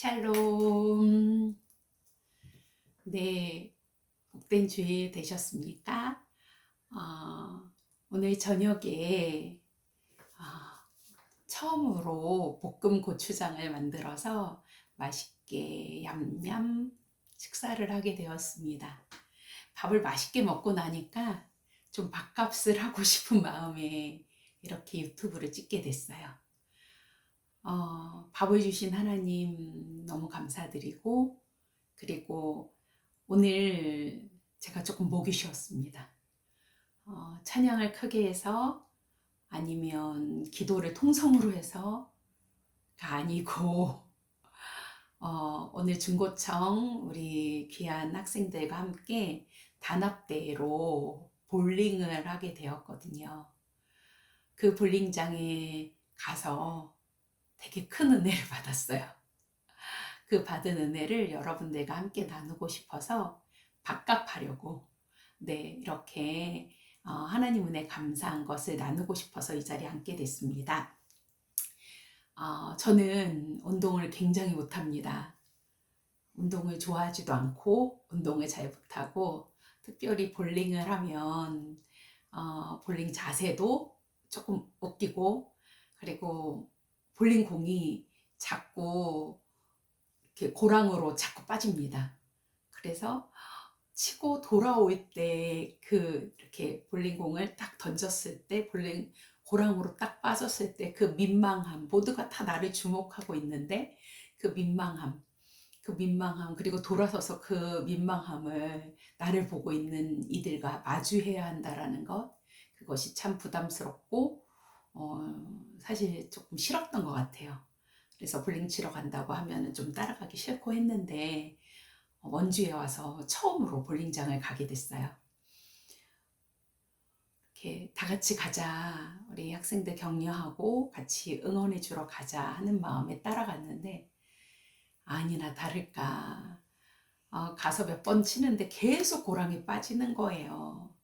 샬롬. 네, 복된 주일 되셨습니까? 어, 오늘 저녁에 어, 처음으로 볶음 고추장을 만들어서 맛있게 얌얌 식사를 하게 되었습니다. 밥을 맛있게 먹고 나니까 좀 밥값을 하고 싶은 마음에 이렇게 유튜브를 찍게 됐어요. 어, 밥을 주신 하나님 너무 감사드리고, 그리고 오늘 제가 조금 목이 쉬었습니다. 어, 찬양을 크게 해서 아니면 기도를 통성으로 해서가 아니고, 어, 오늘 중고청 우리 귀한 학생들과 함께 단합대회로 볼링을 하게 되었거든요. 그 볼링장에 가서 되게 큰 은혜를 받았어요. 그 받은 은혜를 여러분들과 함께 나누고 싶어서 밥값하려고 네 이렇게 어, 하나님 은혜 감사한 것을 나누고 싶어서 이 자리에 앉게 됐습니다. 어, 저는 운동을 굉장히 못합니다. 운동을 좋아하지도 않고 운동을 잘 못하고 특별히 볼링을 하면 어, 볼링 자세도 조금 웃기고 그리고 볼링 공이 자꾸 이렇게 고랑으로 자꾸 빠집니다. 그래서 치고 돌아올 때 그 이렇게 볼링 공을 딱 던졌을 때 볼링 고랑으로 딱 빠졌을 때 그 민망함 모두가 다 나를 주목하고 있는데 그 민망함 그 민망함 그리고 돌아서서 그 민망함을 나를 보고 있는 이들과 마주해야 한다라는 것 그것이 참 부담스럽고 어, 사실 조금 싫었던 것 같아요. 그래서 볼링 치러 간다고 하면 좀 따라가기 싫고 했는데 어, 원주에 와서 처음으로 볼링장을 가게 됐어요. 이렇게 다 같이 가자. 우리 학생들 격려하고 같이 응원해 주러 가자 하는 마음에 따라갔는데 아니나 다를까. 어, 가서 몇 번 치는데 계속 고랑에 빠지는 거예요.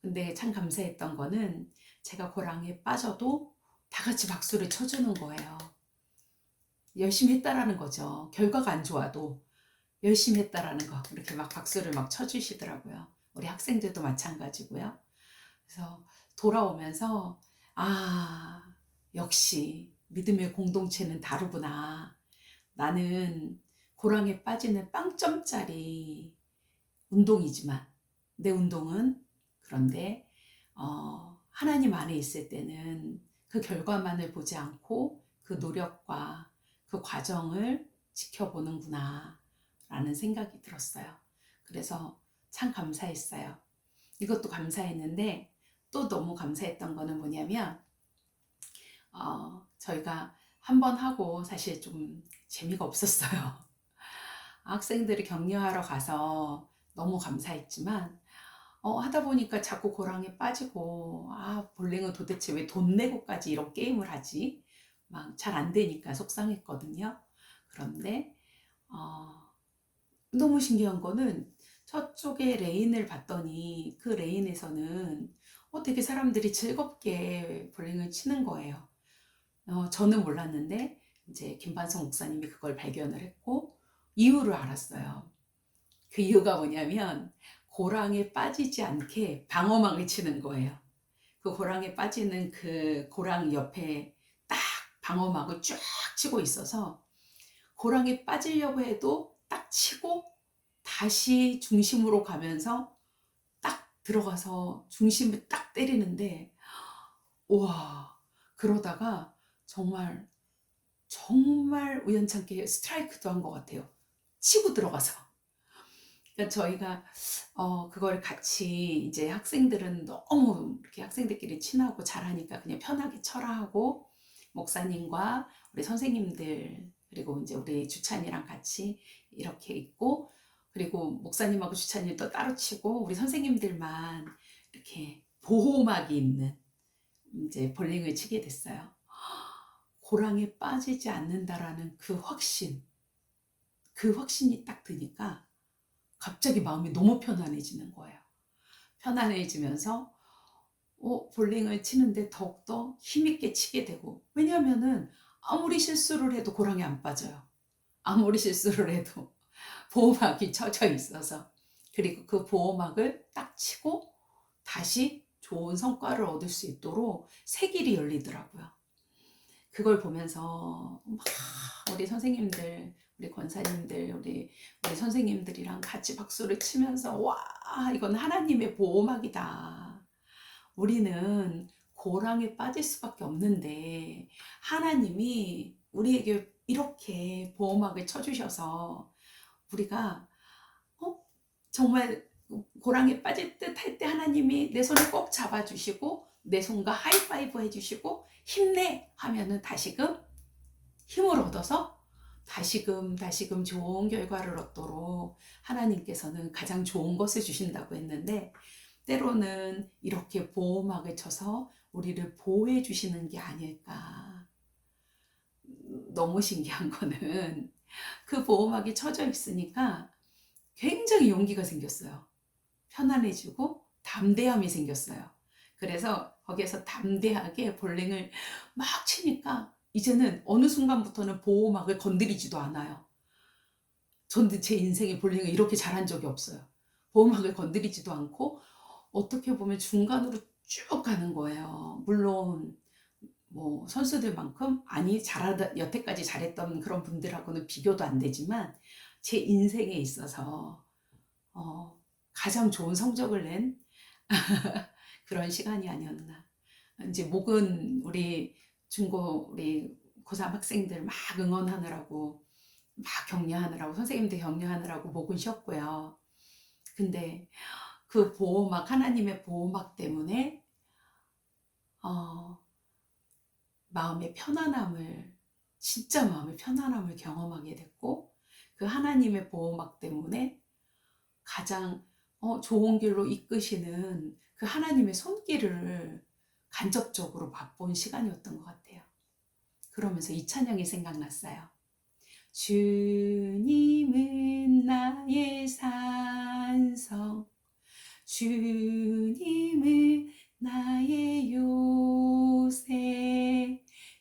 근데 참 감사했던 거는 제가 고랑에 빠져도 다 같이 박수를 쳐주는 거예요. 열심히 했다라는 거죠. 결과가 안 좋아도 열심히 했다라는 거. 이렇게 막 박수를 막 쳐주시더라고요. 우리 학생들도 마찬가지고요. 그래서 돌아오면서, 아, 역시 믿음의 공동체는 다르구나. 나는 고랑에 빠지는 빵점짜리 운동이지만, 내 운동은 그런데, 어, 하나님 안에 있을 때는 그 결과만을 보지 않고 그 노력과 그 과정을 지켜보는구나 라는 생각이 들었어요. 그래서 참 감사했어요. 이것도 감사했는데 또 너무 감사했던 거는 뭐냐면 어, 저희가 한 번 하고 사실 좀 재미가 없었어요. 학생들이 격려하러 가서 너무 감사했지만 어, 하다 보니까 자꾸 고랑에 빠지고 아 볼링은 도대체 왜 돈 내고까지 이런 게임을 하지? 막 잘 안 되니까 속상했거든요. 그런데 어, 너무 신기한 거는 저쪽에 레인을 봤더니 그 레인에서는 어, 되게 사람들이 즐겁게 볼링을 치는 거예요. 어, 저는 몰랐는데 이제 김반성 목사님이 그걸 발견을 했고 이유를 알았어요. 그 이유가 뭐냐면 고랑에 빠지지 않게 방어막을 치는 거예요. 그 고랑에 빠지는 그 고랑 옆에 딱 방어막을 쫙 치고 있어서 고랑에 빠지려고 해도 딱 치고 다시 중심으로 가면서 딱 들어가서 중심을 딱 때리는데 와 그러다가 정말 정말 우연찮게 스트라이크도 한 것 같아요. 치고 들어가서. 그러니까 저희가 어 그걸 같이 이제 학생들은 너무 이렇게 학생들끼리 친하고 잘하니까 그냥 편하게 쳐라 하고 목사님과 우리 선생님들 그리고 이제 우리 주찬이랑 같이 이렇게 있고 그리고 목사님하고 주찬이 또 따로 치고 우리 선생님들만 이렇게 보호막이 있는 이제 볼링을 치게 됐어요. 고랑에 빠지지 않는다라는 그 확신, 그 확신이 딱 드니까 갑자기 마음이 너무 편안해지는 거예요. 편안해지면서 어, 볼링을 치는데 더욱더 힘있게 치게 되고 왜냐하면은 아무리 실수를 해도 고랑에 안 빠져요. 아무리 실수를 해도 보호막이 쳐져 있어서 그리고 그 보호막을 딱 치고 다시 좋은 성과를 얻을 수 있도록 새 길이 열리더라고요. 그걸 보면서 막 우리 선생님들, 우리 권사님들, 우리 우리 선생님들이랑 같이 박수를 치면서 와 이건 하나님의 보호막이다. 우리는 고랑에 빠질 수밖에 없는데 하나님이 우리에게 이렇게 보호막을 쳐주셔서 우리가 어? 정말 고랑에 빠질 듯 할 때 하나님이 내 손을 꼭 잡아주시고 내 손과 하이파이브 해주시고 힘내 하면은 다시금 힘을 얻어서 다시금 다시금 좋은 결과를 얻도록 하나님께서는 가장 좋은 것을 주신다고 했는데 때로는 이렇게 보호막을 쳐서 우리를 보호해 주시는 게 아닐까. 너무 신기한 거는 그 보호막이 쳐져 있으니까 굉장히 용기가 생겼어요. 편안해지고 담대함이 생겼어요. 그래서 거기에서 담대하게 볼링을 막 치니까 이제는 어느 순간부터는 보호막을 건드리지도 않아요. 저는 제 인생에 볼링을 이렇게 잘한 적이 없어요. 보호막을 건드리지도 않고 어떻게 보면 중간으로 쭉 가는 거예요. 물론 뭐 선수들만큼 아니 잘하다 여태까지 잘했던 그런 분들하고는 비교도 안 되지만 제 인생에 있어서 어, 가장 좋은 성적을 낸 그런 시간이 아니었나. 이제 목은 우리 중고 우리 고3 학생들 막 응원하느라고 막 격려하느라고 선생님들 격려하느라고 목은 쉬었고요. 근데 그 보호막 하나님의 보호막 때문에 어, 마음의 편안함을 진짜 마음의 편안함을 경험하게 됐고 그 하나님의 보호막 때문에 가장 어, 좋은 길로 이끄시는 그 하나님의 손길을 간접적으로 맛본 시간이었던 것 같아요. 그러면서 이 찬양이 생각났어요. 주님은 나의 산성, 주님은 나의 요새,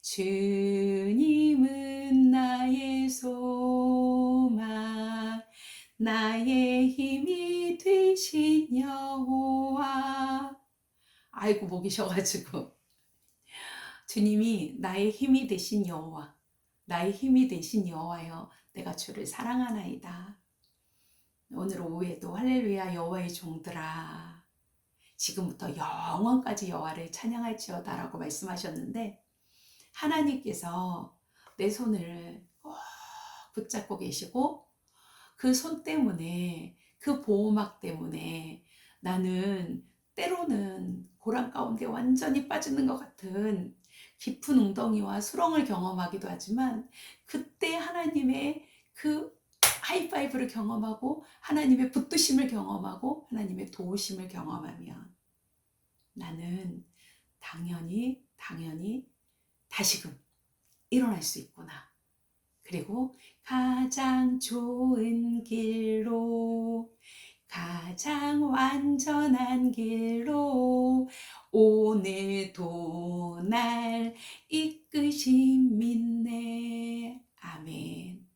주님은 나의 소망, 나의 힘이 되신 여호와. 아이고 목이 쉬어가지고 주님이 나의 힘이 되신 여호와, 나의 힘이 되신 여호와여, 내가 주를 사랑하나이다. 오늘 오후에도 할렐루야 여호와의 종들아 지금부터 영원까지 여호와를 찬양할지어다라고 말씀하셨는데 하나님께서 내 손을 꼭 붙잡고 계시고 그 손 때문에 그 보호막 때문에 나는 때로는 고랑 가운데 완전히 빠지는 것 같은 깊은 웅덩이와 수렁을 경험하기도 하지만 그때 하나님의 그 하이파이브를 경험하고 하나님의 붙드심을 경험하고 하나님의 도우심을 경험하면 나는 당연히 당연히 다시금 일어날 수 있구나. 그리고 가장 좋은 길로 가장 완전한 길로 오늘도 날 이끄신 믿네. 아멘.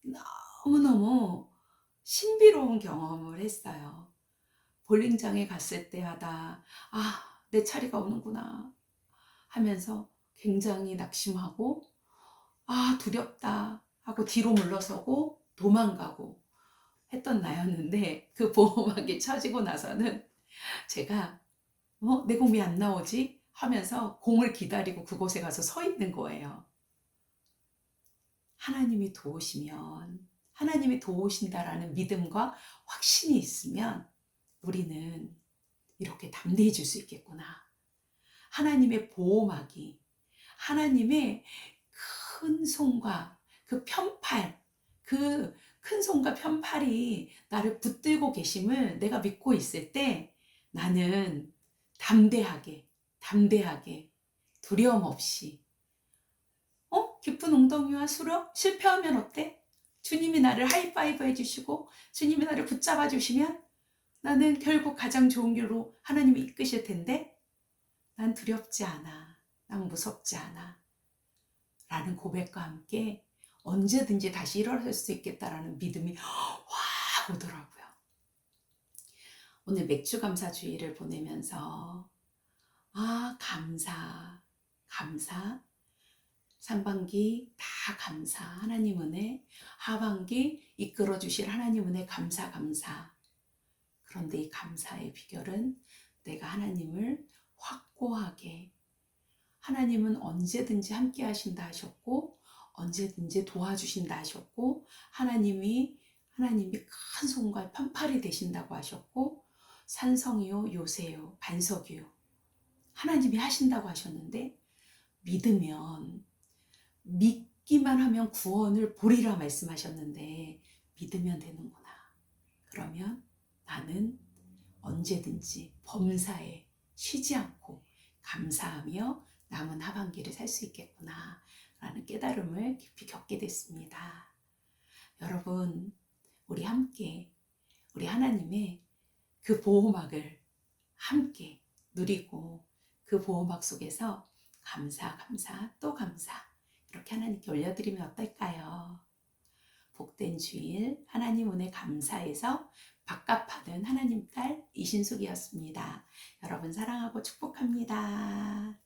너무너무 신비로운 경험을 했어요. 볼링장에 갔을 때마다, 아, 내 차례가 오는구나 하면서 굉장히 낙심하고, 아, 두렵다 하고 뒤로 물러서고 도망가고 했던 나였는데, 그 보호막이 쳐지고 나서는 제가, 어, 내 공이 안 나오지? 하면서 공을 기다리고 그곳에 가서 서 있는 거예요. 하나님이 도우시면, 하나님이 도우신다라는 믿음과 확신이 있으면 우리는 이렇게 담대해질 수 있겠구나. 하나님의 보호막이, 하나님의 큰 손과 그 편팔, 그 큰 손과 편팔이 나를 붙들고 계심을 내가 믿고 있을 때 나는 담대하게, 담대하게, 두려움 없이 어? 깊은 웅덩이와 수렁? 실패하면 어때? 주님이 나를 하이파이브 해주시고 주님이 나를 붙잡아 주시면 나는 결국 가장 좋은 길로 하나님이 이끄실 텐데 난 두렵지 않아. 난 무섭지 않아. 라는 고백과 함께 언제든지 다시 일어날 수 있겠다라는 믿음이 확 오더라고요. 오늘 맥주 감사 주의를 보내면서 아 감사 감사. 상반기 다 감사. 하나님 은혜. 하반기 이끌어 주실 하나님 은혜 감사 감사. 그런데 이 감사의 비결은 내가 하나님을 확고하게 하나님은 언제든지 함께 하신다 하셨고 언제든지 도와주신다 하셨고 하나님이 하나님이 큰 손과 편팔이 되신다고 하셨고 산성이요 요새요 반석이요 하나님이 하신다고 하셨는데 믿으면 믿기만 하면 구원을 보리라 말씀하셨는데 믿으면 되는구나. 그러면 나는 언제든지 범사에 쉬지 않고 감사하며 남은 하반기를 살 수 있겠구나. 라는 깨달음을 깊이 겪게 됐습니다. 여러분, 우리 함께, 우리 하나님의 그 보호막을 함께 누리고 그 보호막 속에서 감사, 감사, 또 감사. 이렇게 하나님께 올려드리면 어떨까요? 복된 주일, 하나님 은혜 감사해서 밥값하는 하나님 딸 이신숙이었습니다. 여러분 사랑하고 축복합니다.